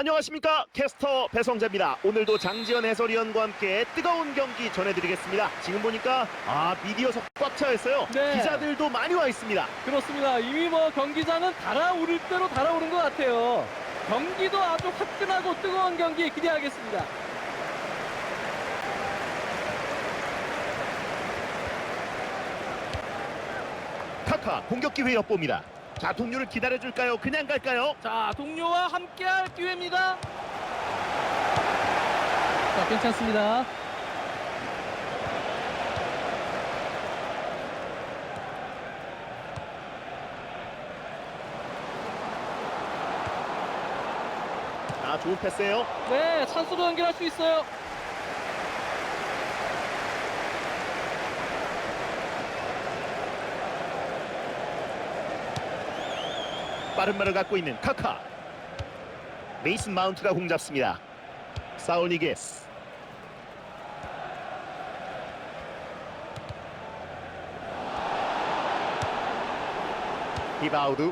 안녕하십니까 캐스터 배성재입니다. 오늘도 장지현 해설위원과 함께 뜨거운 경기 전해드리겠습니다. 지금 보니까 아 미디어 석 꽉 차 있어요. 네. 기자들도 많이 와 있습니다. 그렇습니다. 이미 뭐 경기장은 달아오를 대로 달아오른 것 같아요. 경기도 아주 화끈하고 뜨거운 경기 기대하겠습니다. 카카 공격 기회 엿봅니다. 자 동료를 기다려줄까요? 그냥 갈까요? 자, 동료와 함께할 기회입니다. 자, 괜찮습니다. 아 좋은 패스예요. 네, 찬스로 연결할 수 있어요. 빠른 말을 갖고 있는 카카. 메이슨 마운트가 공 잡습니다. 사울니게스. 히바우드.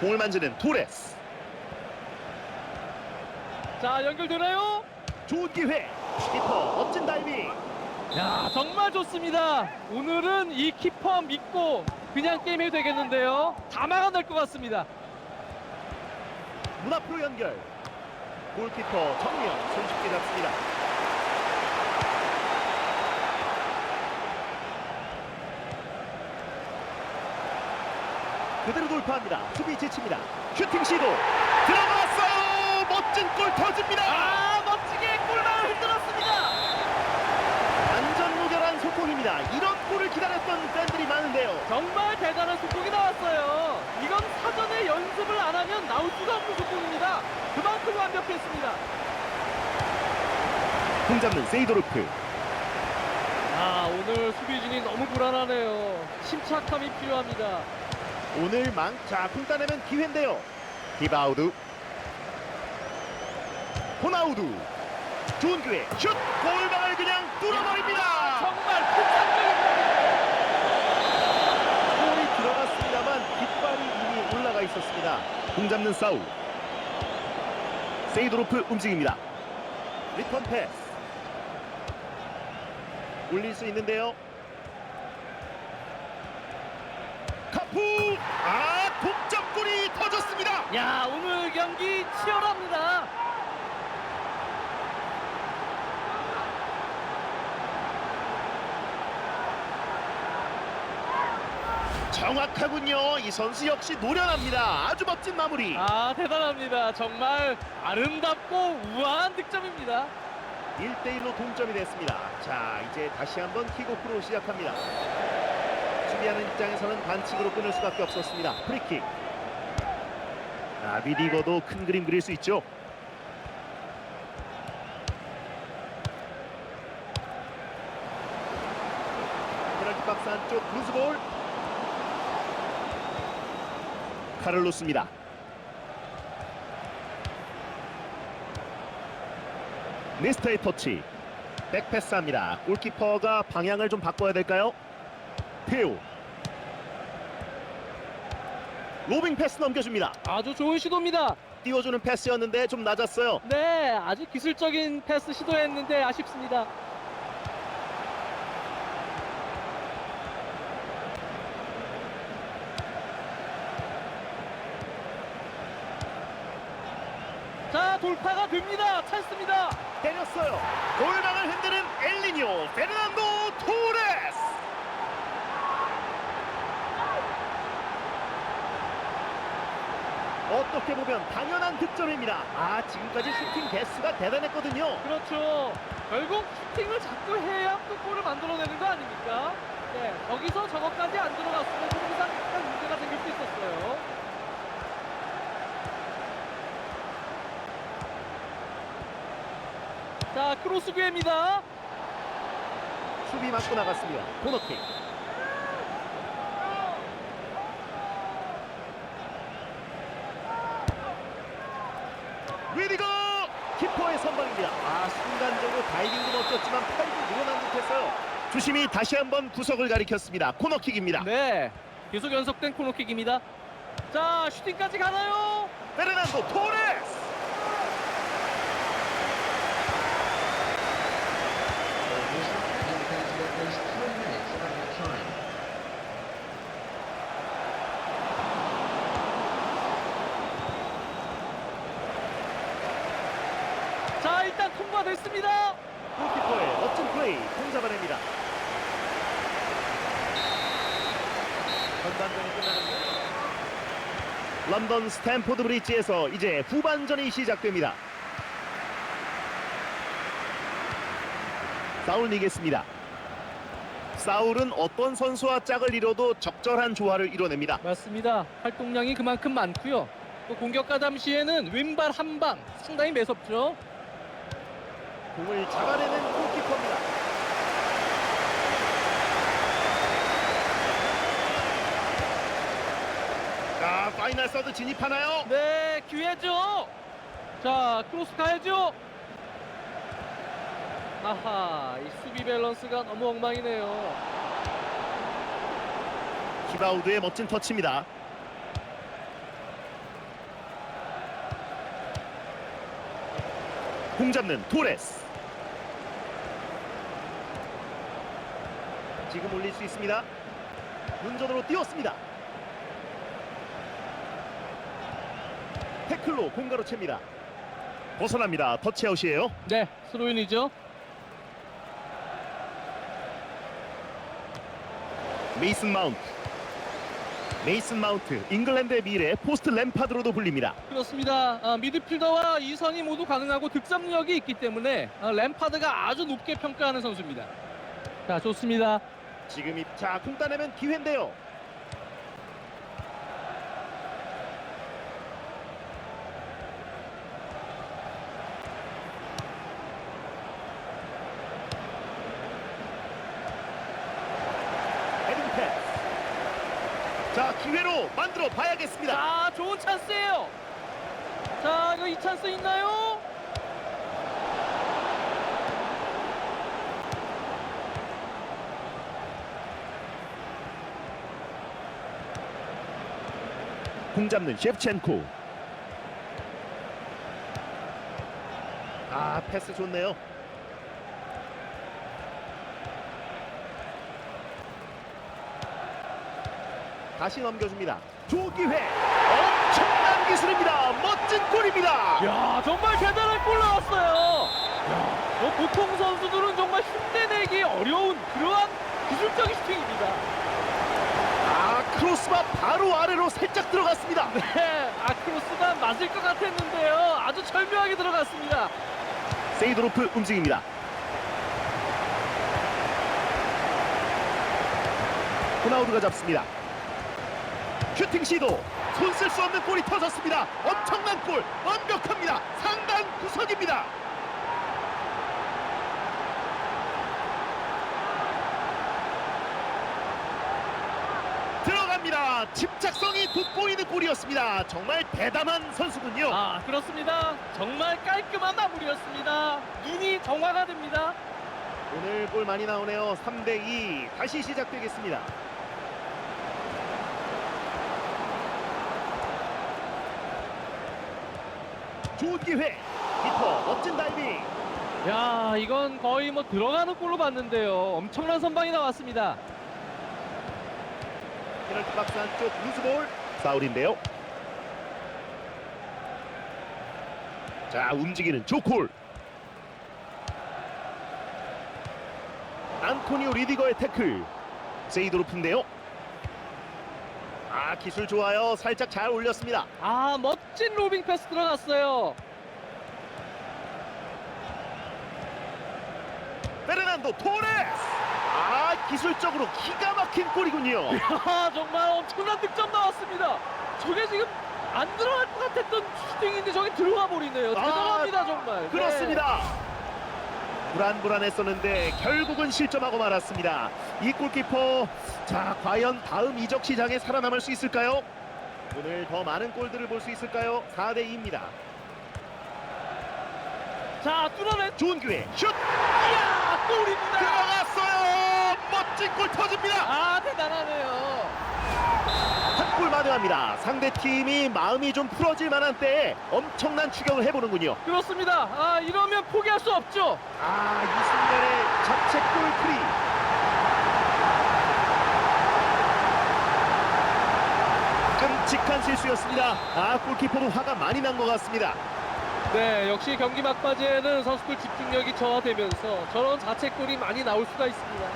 공을 만지는 토레스. 자, 연결되나요? 좋은 기회. 키퍼 멋진 다이빙. 야, 정말 좋습니다. 오늘은 이 키퍼 믿고 그냥 게임이 되겠는데요. 다 막아낼 것 같습니다. 문 앞으로 연결. 골키퍼 정면 손쉽게 잡습니다. 그대로 돌파합니다. 수비 지칩니다. 슈팅 시도 들어갔어요. 멋진 골 터집니다. 아, 멋지게 골망을 흔들었습니다. 완전 무결한 소통입니다. 이런 골을 기다렸던 팬들이 많은데요. 정말 대단한 속공이 나왔어요. 이건 사전에 연습을 안 하면 나올 수가 없는 속공입니다. 그만큼 완벽했습니다. 공 잡는 세이도르프. 아, 오늘 수비진이 너무 불안하네요. 침착함이 필요합니다. 오늘 망자 공 따내면 기회인데요. 디바우드. 호나우두. 좋은 기회. 슛! 골망을 그냥 뚫어버립니다. 정말 폭탄적인 골이 들어갔습니다만 깃발이 이미 올라가 있었습니다. 공 잡는 싸움. 세이도로프 움직입니다. 리턴 패스. 올릴 수 있는데요. 카푸! 아, 동점골이 터졌습니다. 야, 오늘 경기 치열합니다. 정확하군요. 이 선수 역시 노련합니다. 아주 멋진 마무리. 아, 대단합니다. 정말 아름답고 우아한 득점입니다. 1대1로 동점이 됐습니다. 자, 이제 다시 한번 킥오프로 시작합니다. 수비하는 입장에서는 반칙으로 끊을 수밖에 없었습니다. 프리킥. 아, 미디거도 큰 그림 그릴 수 있죠. 페널티 박스 안쪽 루즈볼. 카를로스입니다. 네스타의 터치 백패스 합니다 골키퍼가 방향을 좀 바꿔야 될까요? 테오 로빙 패스 넘겨줍니다 아주 좋은 시도입니다. 띄워주는 패스였는데 좀 낮았어요 네, 아주 기술적인 패스 시도했는데 아쉽습니다. 자, 돌파가 됩니다. 찬스입니다. 때렸어요 골망을 흔드는 엘리뇨 페르난도 토레스 어떻게 보면 당연한 득점입니다 아 지금까지 슈팅 개수가 대단했거든요 그렇죠. 결국 슈팅을 자꾸 해야 또 골을 만들어내는 거 아닙니까? 네, 거기서 저것까지 안 들어갔으면 항상 약간 문제가 생길 수 있었어요. 자, 크로스 기회입니다. 수비 맞고 나갔습니다 코너킥 리디거 키퍼의 선방입니다 아 순간적으로 다이빙도 멋졌지만 팔도 늘어난 듯했어요 주심이 다시 한번 구석을 가리켰습니다 코너킥입니다 네, 계속 연속된 코너킥입니다. 자, 슈팅까지 가나요? 페르난도 토레스. Minutes of added time. 자, 일단 통과됐습니다. 골키퍼의 멋진 플레이 공 잡아냅니다. 전반전이 끝나는 런던 스탠포드 브리지에서 이제 후반전이 시작됩니다. 사울 이겠습니다. 사울은 어떤 선수와 짝을 이뤄도 적절한 조화를 이뤄냅니다. 맞습니다. 활동량이 그만큼 많고요. 또 공격가 당시에는 왼발 한 방 상당히 매섭죠. 공을 잡아내는 골키퍼입니다. 자, 파이널 서드 진입하나요? 네, 기회죠. 자, 크로스 가야죠. 아하, 이 수비 밸런스가 너무 엉망이네요. 키바우드의 멋진 터치입니다. 공 잡는 토레스. 지금 올릴 수 있습니다. 문전으로 뛰었습니다. 태클로 공가로 챕니다. 벗어납니다. 터치아웃이에요. 네, 스로인이죠. 메이슨 마운트. 메이슨 마운트, 잉글랜드의 미래 포스트 램파드로도 불립니다. 그렇습니다. 아, 미드필더와 이선이 모두 가능하고 득점력이 있기 때문에 아, 램파드가 아주 높게 평가하는 선수입니다. 자, 좋습니다. 지금 입자 공 따내면 기회인데요. 헤딩 패스. 자 기회로 만들어 봐야겠습니다. 자, 좋은 찬스예요. 자, 이거 이 찬스 있나요? 공 잡는 셰프첸코. 아 패스 좋네요. 다시 넘겨줍니다. 조기회 엄청난 기술입니다. 멋진 골입니다. 야, 정말 대단한 골 나왔어요. 야, 뭐 보통 선수들은 정말 흉내내기 어려운 그러한 기술적인 슈팅입니다. 아 크로스바 바로 아래로 살짝 들어갔습니다. 네, 아크로스가 맞을 것 같았는데요. 아주 절묘하게 들어갔습니다. 세이드로프 움직입니다. 호나우드가 잡습니다. 슈팅 시도 손 쓸 수 없는 골이 터졌습니다. 엄청난 골 완벽합니다. 상단 구석입니다. 들어갑니다. 집착성이 돋보이는 골이었습니다. 정말 대단한 선수군요. 아, 그렇습니다. 정말 깔끔한 마무리였습니다. 눈이 정화가 됩니다. 오늘 골 많이 나오네요. 3대 2 다시 시작되겠습니다. 좋은 기회. 키퍼 멋진 다이빙. 야, 이건 거의 뭐 들어가는 골로 봤는데요. 엄청난 선방이 나왔습니다. 페널티 박스 안쪽 루즈볼 파울인데요. 자 움직이는 조콜. 안토니오 리디거의 태클. 세이도로프인데요. 아 기술 좋아요. 살짝 잘 올렸습니다. 아, 멋진 로빙 패스 들어갔어요. 페르난도 토레스. 아 기술적으로 기가 막힌 골이군요. 야, 정말 엄청난 득점 나왔습니다. 저게 지금 안 들어갈 것 같았던 슈팅인데 저게 들어가 버리네요. 아, 대단합니다, 정말. 네. 그렇습니다. 불안불안했었는데 결국은 실점하고 말았습니다. 이 골키퍼 자 과연 다음 이적 시장에 살아남을 수 있을까요? 오늘 더 많은 골들을 볼 수 있을까요? 4대 2입니다. 자, 뚫어낸 좋은 기회 슛 이야, 골입니다. 들어갔어요. 멋진 골 터집니다. 아, 대단하네요. 한골 만에 중요합니다. 상대 팀이 마음이 좀 풀어질 만한 때에 엄청난 추격을 해보는군요. 그렇습니다. 아 이러면 포기할 수 없죠. 아, 이 순간에 자책골 프리. 끔찍한 실수였습니다. 아, 골키퍼도 화가 많이 난 것 같습니다. 네, 역시 경기 막바지에는 선수들 집중력이 저하되면서 저런 자책골이 많이 나올 수가 있습니다.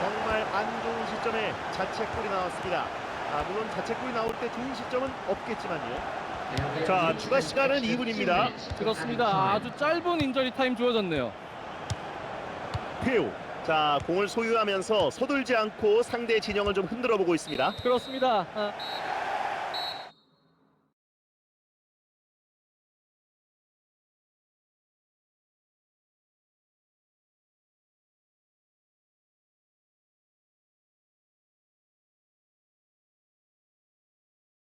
정말 안 좋은 시점에 자책골이 나왔습니다. 아, 물론 자책골이 나올 때 좋은 시점은 없겠지만요. 자, 추가 시간은 2분입니다. 그렇습니다. 아주 짧은 인저리 타임 주어졌네요. 페오. 자, 공을 소유하면서 서둘지 않고 상대 진영을 좀 흔들어 보고 있습니다. 그렇습니다. 아,